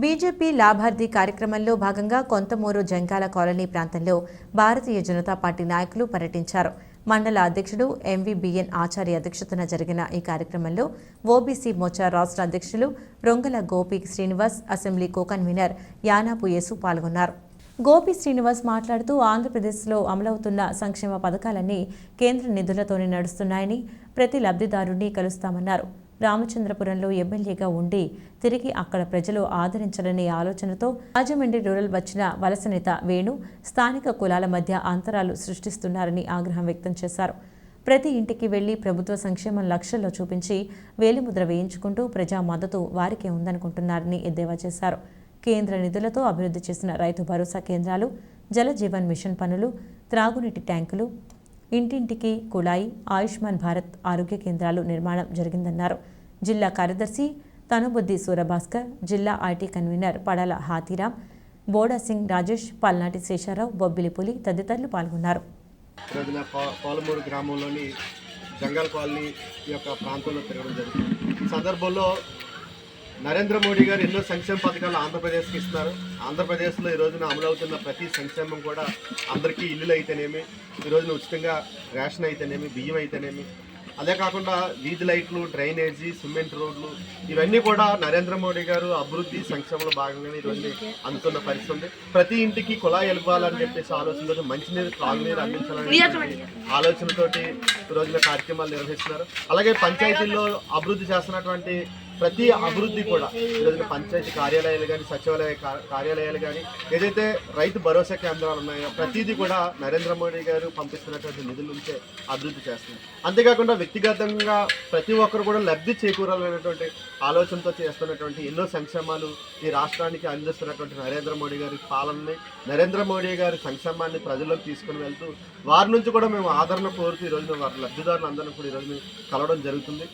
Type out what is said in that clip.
BJP లాభార్థి కార్యక్రమంలో భాగంగా Konthamuru జంకాల colony ప్రాంతంలో భారతీయ జనతా పార్టీ నాయకులు పర్యటించారు. మండల అధ్యక్షుడు ఎంవీబీఎన్ ఆచార్య అధ్యక్షతన జరిగిన ఈ కార్యక్రమంలో ఓబీసీ మోర్చా రాష్ట్ర అధ్యక్షులు Rongala Gopi Srinivas assembly co convener Yanapu Yesu పాల్గొన్నారు. గోపి శ్రీనివాస్ మాట్లాడుతూ ఆంధ్రప్రదేశ్లో అమలవుతున్న సంక్షేమ పథకాలన్నీ కేంద్ర నిధులతోనే నడుస్తున్నాయని ప్రతి లబ్ధిదారుణ్ణి కలుస్తామన్నారు. రామచంద్రపురంలో ఎమ్మెల్యేగా ఉండి తిరిగి అక్కడ ప్రజలు ఆదరించాలనే ఆలోచనతో రాజమండ్రి రూరల్ వచ్చిన వలస నేత వేణు స్థానిక కులాల మధ్య అంతరాలు సృష్టిస్తున్నారని ఆగ్రహం వ్యక్తం చేశారు. ప్రతి ఇంటికి వెళ్ళి ప్రభుత్వ సంక్షేమం లక్ష్యంలో చూపించి వేలిముద్ర వేయించుకుంటూ ప్రజా మద్దతు వారికే ఉందనుకుంటున్నారని ఎద్దేవా చేశారు. కేంద్ర నిధులతో అభివృద్ధి చేసిన రైతు భరోసా కేంద్రాలు జల జీవన్ మిషన్ పనులు త్రాగునీటి ట్యాంకులు ఇంటింటికి కుళాయి ఆయుష్మాన్ భారత్ ఆరోగ్య కేంద్రాలు నిర్మాణం జరిగిందన్నారు. జిల్లా కార్యదర్శి తనుబుద్ది సూరభాస్కర్ జిల్లా ఐటీ కన్వీనర్ పడాల హాతీరామ్ బోడా సింగ్ రాజేష్ పల్నాటి శేషారావు బొబ్బిలిపులి తదితరులు పాల్గొన్నారు. రోజున పాలమూరు గ్రామంలోని జంగల్ కాలనీ యొక్క ప్రాంతంలో తిరగడం జరిగింది. సందర్భంలో నరేంద్ర మోడీ గారు ఎన్నో సంక్షేమ పథకాలు ఆంధ్రప్రదేశ్కి ఇస్తున్నారు. ఆంధ్రప్రదేశ్లో ఈ రోజున అమలవుతున్న ప్రతి సంక్షేమం కూడా అందరికీ ఇల్లులు అయితేనేమి ఈ రోజున ఉచితంగా రేషన్ అయితేనేమి బియ్యం అయితేనేమి. అదే కాకుండా వీధి లైట్లు డ్రైనేజీ సిమెంట్ రోడ్లు ఇవన్నీ కూడా నరేంద్ర మోడీ గారు అభివృద్ధి సంక్షేమంలో భాగంగానే ఈ రోజు అందుతున్న పరిస్థితి ఉంది. ప్రతి ఇంటికి కుళాయి ఇవ్వాలని చెప్పేసి ఆలోచనతో మంచినీరు త్రాగునీరు అందించాలని ఆలోచనతోటి ఈ రోజున కార్యక్రమాలు నిర్వహిస్తున్నారు. అలాగే పంచాయతీల్లో అభివృద్ధి చేస్తున్నటువంటి ప్రతి అభివృద్ధి కూడా ఈ రోజున పంచాయతీ కార్యాలయాలు కానీ సచివాలయ కార్యాలయాలు కానీ ఏదైతే రైతు భరోసా కేంద్రాలు ఉన్నాయో ప్రతిదీ కూడా నరేంద్ర మోడీ గారు పంపిస్తున్నటువంటి నిధుల నుంచే అభివృద్ధి చేస్తుంది. అంతేకాకుండా వ్యక్తిగతంగా ప్రతి ఒక్కరు కూడా లబ్ధి చేకూరాలనేటువంటి ఆలోచనతో చేస్తున్నటువంటి ఎన్నో సంక్షేమాలు ఈ రాష్ట్రానికి అందిస్తున్నటువంటి నరేంద్ర మోడీ గారి పాలనని నరేంద్ర మోడీ గారి సంక్షేమాన్ని ప్రజల్లోకి తీసుకుని వెళ్తూ వారి నుంచి కూడా మేము ఆదరణ కోరుతూ ఈ రోజున వారి లబ్ధిదారులు అందరినీ కూడా ఈ రోజు కలవడం జరుగుతుంది.